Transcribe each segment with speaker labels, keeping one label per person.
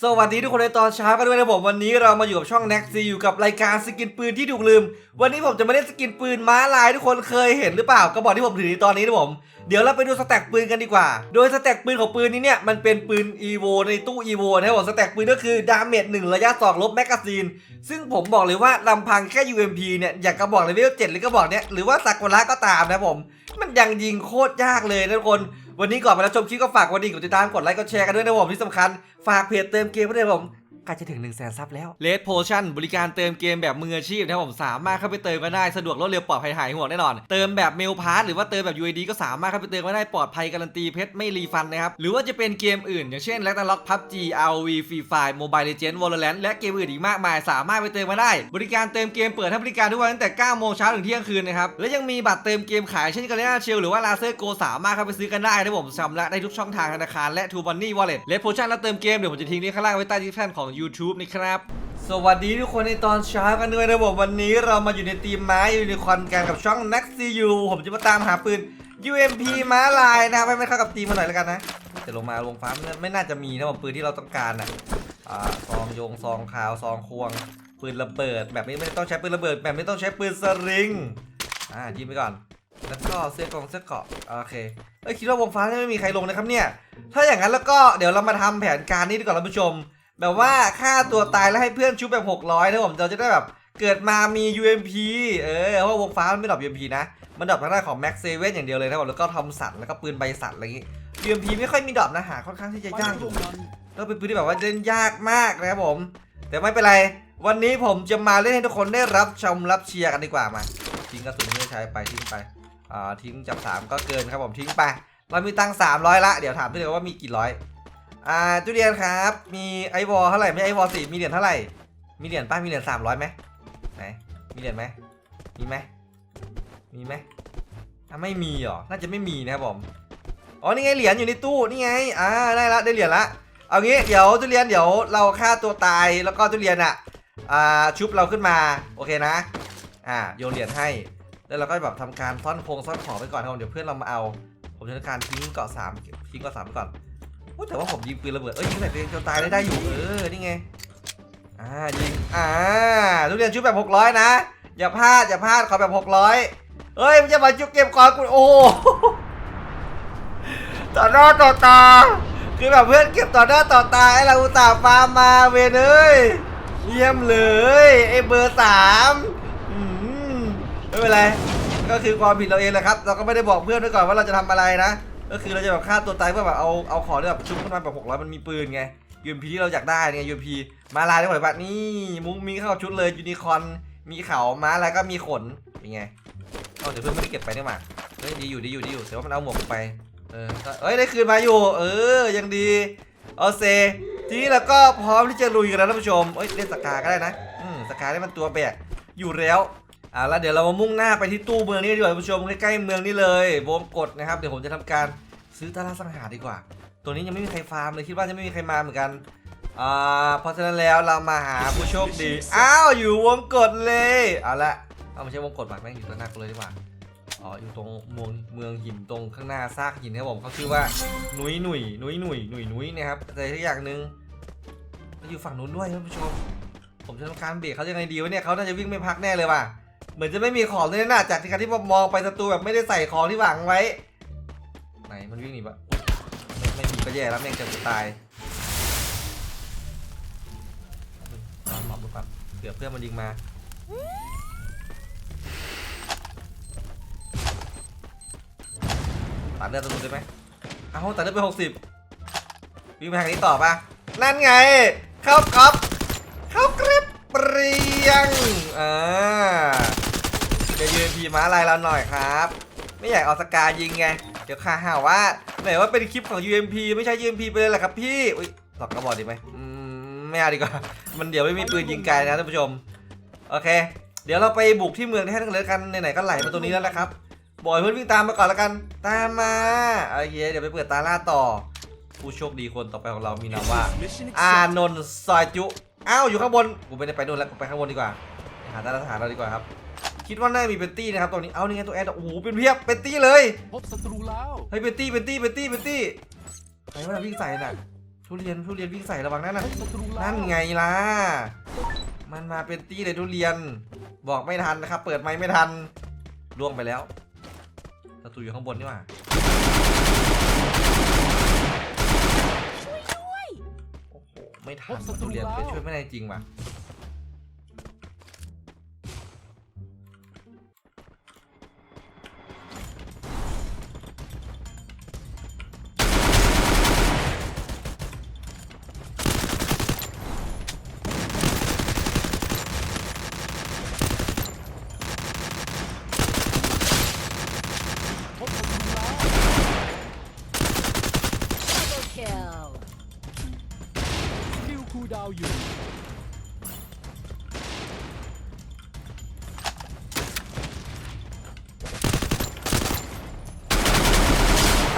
Speaker 1: สวัสดีทุกคนในตอนเช้ากันด้วยนะผมวันนี้เรามาอยู่กับช่อง n e x t อยู่กับรายการสกินปืนที่ถูกลืม วันนี้ผมจะมาเล่นสกินปืนม้าลายทุกคนเคยเห็นหรือเปล่ากระบอกที่ผมถือในตอนนี้นะผมเดี๋ยวเราไปดูสแต็กปืนกันดีกว่า โดยสแต็กปืนของปืนนี้เนี่ยมันเป็นปืน EVO ในตู้ EVO นะครับผมสแต็กปืนก็คือดาเมจหนึ่งระยะสองลบแมกกาซีนซึ่งผมบอกเลยว่าลำพังแค่ UMP เนี่ยอย่างกระบอกเลเวล7หรือกระบอกเนี่ยหรือว่าซากุระก็ตามนะผม มันยังยิงโคตรยากเลยนะทุกคน วันนี้ก่อนไปรับชมคลิปก็ฝากกดดิ่งกดติดตามกดไลค์กดแชร์กันด้วยนะผมที่สำคัญฝากเพจเติมเกมไว้ด้วยผม ใกล้จะถึง1นึ่งแสนซับแล้ว Red Potion บริการเติมเกมแบบมืออาชีพนะครับผมสามารถเข้าไปเติมกันได้สะดวกรวดเร็วปลอดภัยหายห่วงแน่นอน เติมแบบเมลพาสหรือว่าเติมแบบ UID ก็สามารถเข้าไปเติมกันได้ปลอดภัยการันตีเพชรไม่รีฟันนะครับหรือว่าจะเป็นเกมอื่น อย่างเช่น l a c t a l o c PUBG ROV Free Fire Mobile Legends Valorant และเกมอื่นอีกมากมาย สามารถไปเติมมาได้ บริการเติมเกมเปิดให้บริการทุกวันตั้งแต่9โมงเช้าถึงเที่ยงคืนนะครับและยังมีบัตรเติมเกมขายเช่นกันเลน่าเชลหรือว่าลาเซอร์โกสามารถเข้าไปซื้อกันได้นะผมชำระได้ทุกช่องทางธนาคารและ True Money Wallet และโพชั่นและเติมเกมเดี๋ยวผมจะทิ้งลิงก์ข้างล่างไว้ใต้ดีสคริปชันของ YouTube นะครับ สวัสดีทุกคนในตอนเช้ากันด้วยนะผมวันนี้เรามาอยู่ในทีมม้ายูนิคอนกันกับช่อง n e x t u ผมจะมาตามหาปืน UMP ม้าลายนะครับให้มันเข้ากับทีมมาหน่อยแล้วกันนะจะลงมาลงฟ้าไม่น่าจะมีนะผมปืนที่เราต้องการอะอ่าซองโยงซองขาวซองควงปืนระเบิดแบบนี้ไม่ต้องใช้ปืนระเบิดแบบนี้ต้องใช้ปืนสลิงอ่ายิงไปก่อนแล้วก็เสื้อกองเสื้อเกราะโอเคเอ้ยคิดว่าวงฟ้าไม่มีใครลงนะครับเนี่ย ถ้าอย่างนั้นแล้วก็เดี๋ยวเรามาทำแผนการนี้ดีกว่าท่านผู้ชม แบบว่าฆ่าตัวตายแล้วให้เพื่อนชุบแบบ600นะผมเราจะได้แบบเกิดมามี UMP เออเพราะวงฟ้ามันไม่ดรอป UMP นะ มันดรอปทางด้านของ Max 7อย่างเดียวเลยนะผมแล้วก็ทอมสันแล้วก็ปืนใบสันอะไรอย่างงี้ UMP ไม่ค่อยมีดรอปนะหาค่อนข้างที่จะยากอยู่แล้วเป็นปืนที่แบบว่าเล่นยากมากนะครับผม แต่ไม่เป็นไร วันนี้ผมจะมาเล่นให้ทุกคนได้รับชมรับเชียร์กันดีกว่ามาทิ้งกระสุนที่ใช้ไปทิ้งไปอ่าทิ้งจับสามก็เกินครับผมทิ้งไปเรามีตังค์300 ละ เดี๋ยวถามพี่เลยว่ามีกี่ร้อย อ่าทุเรียนครับ มีไอวอลเท่าไหร่ไม่ไอวอลสี่มีเหรียญเท่าไหร่ มีเหรียญป้ามีเหรียญสามร้อยไหมไหนมีเหรียญไหมมีไหมมีไหมอะไม่มีหรอน่าจะไม่มีนะครับผมอ๋อนี่ไงเหรียญอยู่ในตู้นี่ไงอ่าได้ละได้เหรียญละเอางี้เดี๋ยวทุเรียนเดี๋ยวเราฆ่าตัวตายแล้วก็ทุเรียนอะอ่าชุบเราขึ้นมาโอเคนะอ่าโยนเหรียญให้ แล้วเราก็แบบทำการซ่อนโครงซ่อนของไปก่อนครับผมเดี๋ยวเพื่อนเรามาเอา ผมจะทำการทิ้งเกาะสามทิ้งเกาะสามไปก่อน แต่ว่าผมยิงปืนระเบิด เอ้ยยิงใส่ตัวเองจนตายได้ได้อยู่ เออ นี่ไง อ่า ยิง อ่าทุเรียนชุบแบบ 600 นะ อย่าพลาด อย่าพลาด ขอแบบ 600 เฮ้ย มันจะมาจุกเก็บก่อนกูโอ้ต่อหน้าต่อตา คือแบบเพื่อนเก็บต่อหน้าต่อตาไอ้เราอุตส่าห์ฟาร์มมาเวนเอ้ย เยี่ยมเลยไอ้เบอร์สามอืมไม่เป็นไร ก็คือความผิดเราเองแหละครับ เราก็ไม่ได้บอกเพื่อนไว้ก่อนว่าเราจะทำอะไรนะ ก็คือเราจะแบบฆ่าตัวตายเพื่อแบบเอาเอาของที่แบบชุบขึ้นมาแบบหกร้อยมันมีปืนไงยูมพีที่เราอยากได้ไงยูมพีมาลายได้หมดแบบนี่มุ้งมีเข้าชุดเลยยูนิคอนมีเขาม้าอะไรก็มีขนเป็นไงเอาเดี๋ยวเพื่อนไม่ได้เก็บไปนี่หว่าเฮ้ยดีอยู่ดีอยู่ดีอยู่แต่ว่ามันเอาหมวกไปเออเอ้ยได้คืนมาอยู่ เออยังดีเอาเซทีนี้เราก็พร้อมที่จะลุยกันแล้วท่านผู้ชมเอ้ยเล่นสกาก็ได้นะอืมสกาได้มันตัวแบกอยู่แล้ว อ่าแล้วเดี๋ยวเรามามุ่งหน้าไปที่ตู้เมืองนี้ดีกว่าท่านผู้ชมใกล้ๆเมืองนี้เลยวงกดนะครับเดี๋ยวผมจะทำการซื้อตาราสังหารดีกว่า ตัวนี้ยังไม่มีใครฟาร์มเลยคิดว่าจะไม่มีใครมาเหมือนกันอ่าเพราะฉะนั้นแล้วเรามาหาผู้โชคดีอ้าวอยู่วงกดเลยเอาละเอาไม่ใช่วงกดหมากแม่งอยู่ตรงหน้ากูเลยดีกว่าอ๋ออยู่ตรงเมืองเมืองหินตรงข้างหน้าซากหินครับผมเขาชื่อว่าหนุยหนุยหนุยหนุยหนุยหนุยนะครับแต่ที่อย่างหนึ่งมันอยู่ฝั่งนู้นด้วยท่านผู้ชม ผมจะทำการเบรกเขายังไงดีวะเนี่ยเขาน่าจะวิ่งไม่พักแน่เลยว่ะ เหมือนจะไม่มีของเลยนะจากที่การที่ผมมองไปศัตรูแบบไม่ได้ใส่ของที่หวางไว้ ไหนมันวิ่งหนีปะไม่ไม่มีก็แย่แล้วแม่งจะตายเอหมอบดูครับเผื่อเพื่อนมันยิงมาตัดเลือดตัวนู้นได้ไหมเอาตัดเลือดไปหกสิบวิ่งไปทางนี้ต่อปะนั่นไง เข้ากรอบเข้ากริบเปรียงอ่า ยืนพีม้าลายเราหน่อยครับ ไม่อยากเอาสกายิงไง เดี๋ยวข่าหาว่าไหนว่าเป็นคลิปของ UMP ไม่ใช่ UMP ไปเลยแหละครับพี่ อุ้ยตอกกระบอกดีไหมอืมไม่เอาดีกว่า มันเดี๋ยวไม่มีปืนยิงไกลนะท่านผู้ชม โอเค เดี๋ยวเราไปบุกที่เมืองแท่นกันเลยกัน ไหนๆก็ไหลมาตรงนี้แล้วนะครับ บอยเพื่อนวิ่งตามมาก่อนแล้วกัน ตามมาโอเคเดี๋ยวไปเปิดตาล่าต่อ ผู้โชคดีคนต่อไปของเรามีนามว่า อานนท์ซอยจุ อ้าวอยู่ข้างบน กูไม่ได้ไปนู่นแล้ว กูไปข้างบนดีกว่า หาตารฐานเราดีกว่าครับ คิดว่าน่าจะมีเป็นตี้นะครับตรงนี้เอานี่ไงตัวแอดโอ้โหเป็นเพียบเป็นตี้เลย
Speaker 2: พบศัตรูแล้ว
Speaker 1: เฮ้ยเป็นตี้เป็นตี้เป็นตี้เป็นตี้ใครว่าวิ่งใส่น่ะโชทุเรียนทุเรียนวิ่งใส่ระวังนั่นนะ
Speaker 2: พบศัตรูแล้ว
Speaker 1: นั่นไงล่ะมันมาเป็นตี้เลยทุเรียน บอกไม่ทันนะครับ เปิดไม้ไม่ทันล่วงไปแล้วศัตรูอยู่ข้างบนนี่หว่าโอ้โหไม่ทันว่ะทุเรียนไปช่วยไม่ได้จริงว่ะ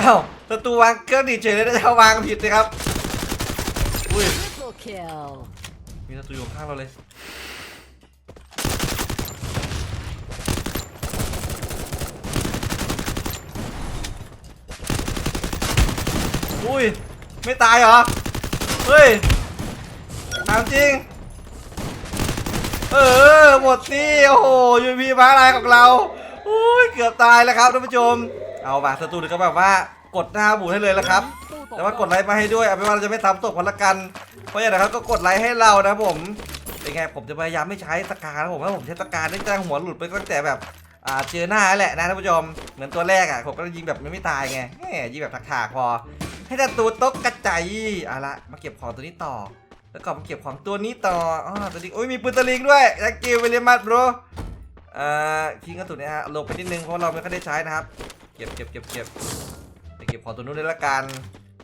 Speaker 1: อ้าวศัตรูวางเครื่องดีดเฉยเลยนะจะวางผิดนะครับอุ้ย
Speaker 3: Triple kill.
Speaker 1: มีศัตรูอยู่ข้างเราเลย อุ้ย ไม่ตายเหรอ เฮ้ยถามจริง เออ หมดที่ โอ้โหยูพีม้าลายของเรา อุ้ย เกือบตายแล้วครับท่านผู้ชม เอาว่ะศัตรูถึงก็แบบว่ากดหน้าบูดให้เลยแล้วครับ แต่ว่ากดไลค์มาให้ด้วยเอาเป็นว่าเราจะไม่ซ้ำตกพันละกัน เพราะอย่างนั้นก็กดไลค์ให้เรานะครับผม เป็นไงผมจะพยายามไม่ใช้สกานะผมว่าผมใช้สกาได้จ้างหัวหลุดไปก็แต่แบบอ่าเจอหน้าแหละนะท่านผู้ชม เหมือนตัวแรกอะผมก็ยิงแบบไม่ตายไงแหมยิงแบบถากๆพอ ให้แต่ตัวตกกระจายเอาละมาเก็บของตัวนี้ต่อ แล้วก็มาเก็บของตัวนี้ต่ออ๋อตัวนี้โอ้ยมีปืนตะลิงด้วยแจ็คกิ้วเวลิมัสบรอ่าทิ้งกระสุนเนะฮะลงไปนิดนึงเพราะเราไม่ค่อยได้ใช้นะครับ เก็บเก็บเก็บเก็บไปเก็บของตัวนู้นเลยละกัน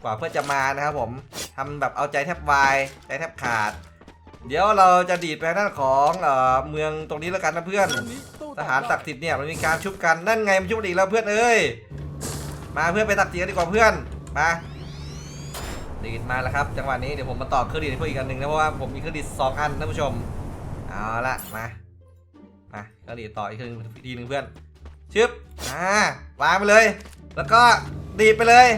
Speaker 1: กว่าเพื่อจะมานะครับผมทำแบบเอาใจแทบวายใจแทบขาด เดี๋ยวเราจะดีดไปด้านของเอ่อเมืองตรงนี้แล้วกันนะเพื่อน ทหารศักดิ์สิทธิ์เนี่ยมันมีการชุบกันนั่นไงมันชุบอีกแล้วเพื่อนเอ้ย มาเพื่อนไปตักเตียงดีกว่าเพื่อน มา ดีดมาแล้วครับ จังหวะนี้เดี๋ยวผมมาต่อเครื่องดีดให้เพื่อนอีกอันหนึ่งนะเพราะว่าผมมีเครื่องดีดสองอันท่านผู้ชม เอาละมา มาเครื่องดีดต่ออีกเครื่องทีหนึ่งเพื่อน ชึบอ่าวางไปเลย แล้วก็ดีดไปเลย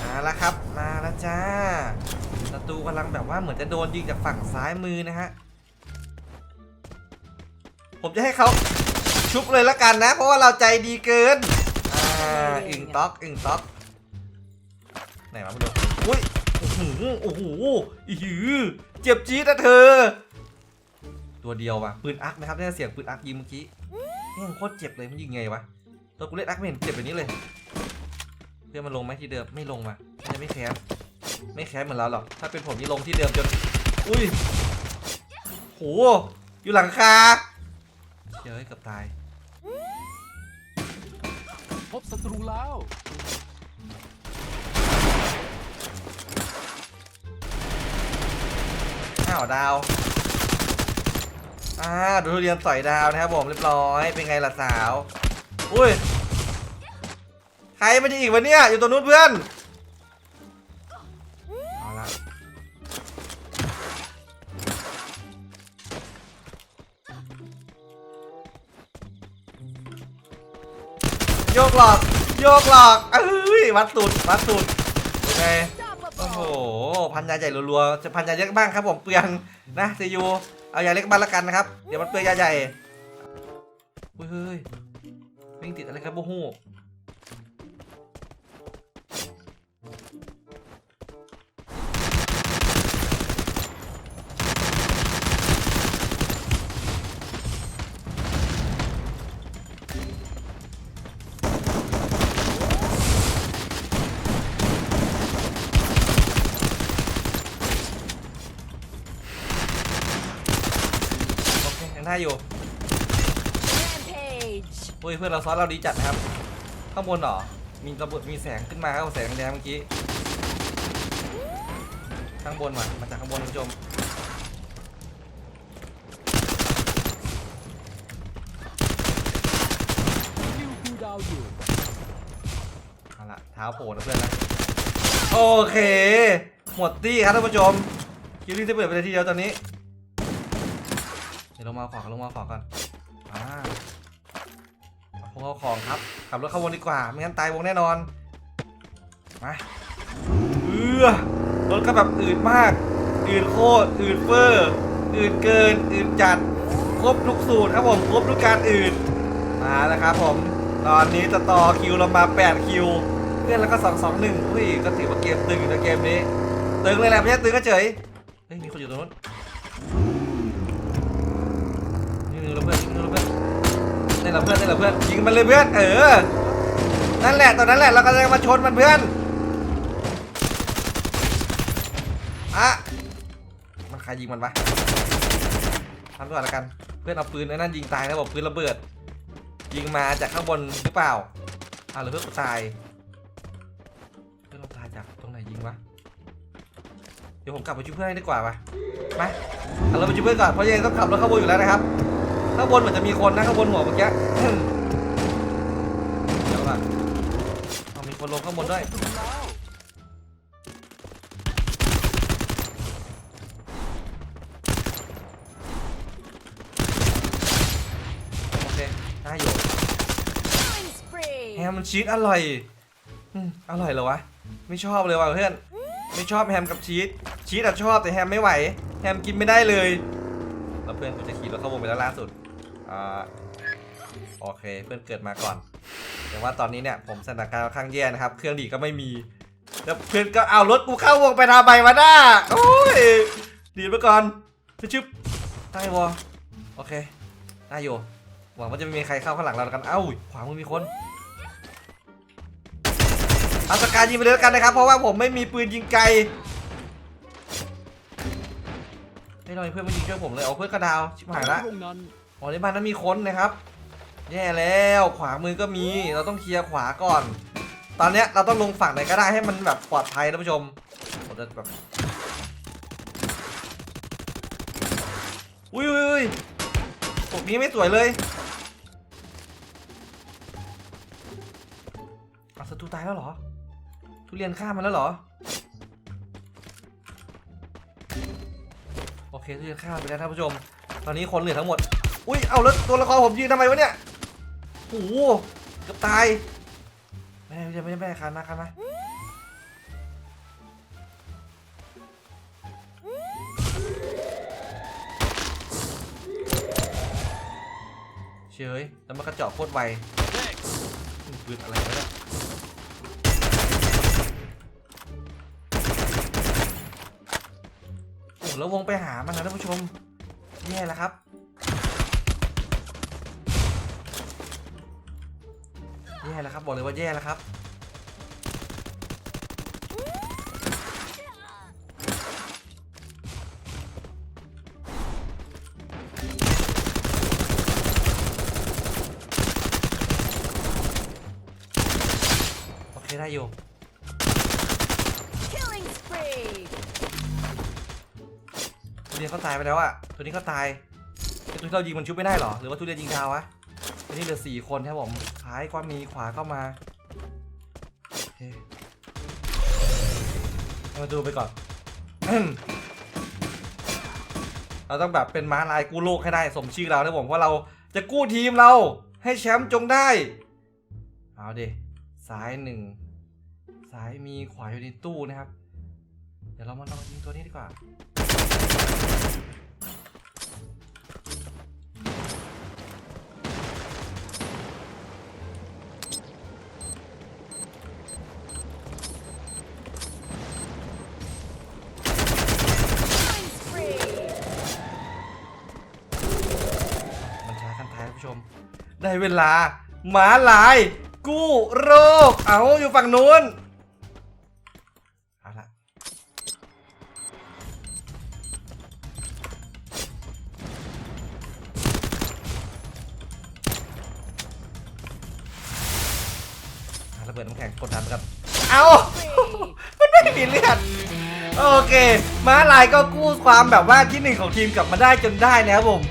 Speaker 1: มาแล้วครับ มาแล้วจ้าศัตรูกำลังแบบว่าเหมือนจะโดนยิงจากฝั่งซ้ายมือนะฮะ ผมจะให้เขาชุบเลยละกันนะ เพราะว่าเราใจดีเกิน อ่าอึ่งต๊อกอึ่งต๊อกไหนมาดูอุ้ยโอ้โหโอ้โหอือเจ็บจี๊ดนะเธอ ตัวเดียวว่ะปืนอักนะครับได้เสียงปืนอักยิงเมื่อกี้ แม่งโคตรเจ็บเลยมันยิงไงวะตัวกูเล่นอักไม่เห็นเจ็บแบบนี้เลย เพื่อนมันลงไหมที่เดิมไม่ลงว่ะน่าจะไม่แคสไม่แคสเหมือนเราหรอกถ้าเป็นผมนี่ลงที่เดิมจนอุ้ยโหอยู่หลังคาเดี๋ยวให้เกือบตาย
Speaker 2: พบศัตรูแล้ว
Speaker 1: อ้าวดาว อ่าดูทุเรียนสอยดาวนะครับผมเรียบร้อย เป็นไงล่ะสาว อุ้ย ใครมันจะอีกวะเนี่ย อยู่ตรงนู้นเพื่อน เอาละโยกหลอก โยกหลอกเอ้ยวัดสุดวัดสุดเป็นไงโอ้โห พันยาใหญ่รัวๆจะพันยาเล็กบ้างครับผมเปลืองนะซียูเอายาเล็กบ้างละกันนะครับ เดี๋ยวมันเปลืองยาใหญ่เฮ้ยเฮ้ยวิ่งติดอะไรครับโบฮู โอเคยังได้อยู่
Speaker 3: Rampage.
Speaker 1: เฮ้ยเพื่อนเราซ้อนเราดีจัดนะครับ ข้างบนเหรอ มีระเบิดมีแสงขึ้นมาครับแสงแดงเมื่อกี้ ข้างบนว่ะมาจากข้างบนคุณผู้ชม
Speaker 2: คิวคูลดาวน์อยู่
Speaker 1: เอาละเท้าโผล่นะเพื่อนนะ โอเค หมดตี้ครับท่านผู้ชมคิวรี่จะเปิดไปเลยทีเดียวตอนนี้เดี๋ยวลงมาเอาของลงมาขอก่อนอ่าเอาของเอาของครับ ขับรถเข้าวงดีกว่า ไม่งั้นตายวงแน่นอน มาเออรถก็แบบอืดมาก อืดโคตร อืดเฟอร์ อืดเกิน อืดจัด ครบทุกสูตรครับผม ครบทุกการอืดมาแล้วครับผม ตอนนี้จะต่อคิวเรามา 8 คิว เพื่อนแล้วก็ 2 2 1เฮ้ย ก็ถือว่าเกมตึงอยู่นะเกมนี้ ตึงเลยแหละไม่ใช่ตึงก็เฉย เฮ้ย มีคนอยู่ตรงนู้นยิงหนึ่งแล้วเพื่อนยิงหนึ่งแล้วเพื่อนนี่ แหละเพื่อนนี่แหละเพื่อนยิงมันเลยเพื่อนเออนั่นแหละตอนนั้นแหละเราก็จะมาชนมันเพื่อนอะมันใครยิงมันปะทำด้วยละกัน เพื่อนเอาปืนไอ้นั่นยิงตายแล้วบอกปืนระเบิด ยิงมาจากข้างบนหรือเปล่าอ้าวหรือเพื่อนกูตายเพื่อนเราตายจากตรงไหนยิงวะเดี๋ยวผมกลับไปช่วยเพื่อนให้ดีกว่าปะมาเอาเราไปช่วยเพื่อนก่อนเพราะยังไงต้องขับรถข้างบนอยู่แล้วนะครับ ข้างบนเหมือนจะมีคนนะข้างบนหัวเมื่อกี้เดี๋ยวก่อนเอามีคนลงข้างบนด้วยโอเคได้อยู่แฮมมันชีสอร่อยอืมอร่อยเหรอวะ ไม่ชอบเลยว่ะเพื่อน ไม่ชอบแฮมกับชีส ชีสอะชอบแต่แฮมไม่ไหว แฮมกินไม่ได้เลย แล้วเพื่อนกูจะขี่รถเข้าวงไปแล้วล่าสุด อ่าโอเคเพื่อนเกิดมาก่อน แต่ว่าตอนนี้เนี่ยผมสถานการณ์ค่อนข้างแย่นะครับ เครื่องดีก็ไม่มี แล้วเพื่อนก็เอารถกูเข้าวงไปทำไมวะน้าโอ้ยดีดไปก่อนชึบชึบได้วอโอเคได้อยู่หวังว่าจะไม่มีใครเข้าข้างหลังเรากันเอ้าขวามือมีคนเอาสกายยิงไปเลยแล้วกันนะครับ เพราะว่าผมไม่มีปืนยิงไกลให้หน่อยเพื่อนมายิงช่วยผมเลยเอาเพื่อนกระดาวชิบหายละ อ๋อในบ้านนั้นมีคนนะครับ แย่แล้วขวามือก็มี เราต้องเคลียร์ขวาก่อน ตอนเนี้ยเราต้องลงฝั่งไหนก็ได้ให้มันแบบปลอดภัยท่านผู้ชมผมจะแบบอุ้ยอุ้ยตกนี้ไม่สวยเลยเอาศัตรูตายแล้วเหรอ ทุเรียนฆ่ามันแล้วเหรอ โอเคทุเรียนฆ่าไปแล้วท่านผู้ชม ตอนนี้คนเหลือทั้งหมด อุ้ย เอาแล้วตัวละครผมยืนทำไมวะเนี่ยโอ้โหเกือบตาย ไม่ได้ไม่ได้ไม่ได้คันมาคันมาเฉยแล้วมันกระจาะโคตรไวปืนอะไรวะเนี่ยโอ้แล้ววงไปหามันนะท่านผู้ชมแย่แล้วครับ แย่แล้วครับ บอกเลยว่าแย่แล้วครับ โอเค ได้อยู่
Speaker 3: Killing spree.
Speaker 1: ทุเรียนเขาตายไปแล้วอะตัวนี้ก็ตายไอ้ตัวที่เรายิงมันชุบไม่ได้เหรอ หรือว่าทุเรียนยิงดาววะ ตัวนี้เหลือสี่คนครับผมซ้ายก็มีขวาก็มาเคเอามาดูไปก่อน เราต้องแบบเป็นม้าลายกู้โลกให้ได้สมชื่อเรานะผมเพราะเราจะกู้ทีมเราให้แชมป์จงได้ เอาดิซ้ายหนึ่งซ้ายมีขวาอยู่ในตู้นะครับ เดี๋ยวเรามาลองยิงตัวนี้ดีกว่า ได้เวลาหมาลาย กู้โรค เอาอยู่ฝั่งนู้นเอาละหาระเบิดน้ำแข็งกดดันครับ เอา มันไม่มีเลือดโอเค ม้าลายก็กู้ความแบบว่าที่หนึ่งของทีมกลับมาได้จนได้นะครับผม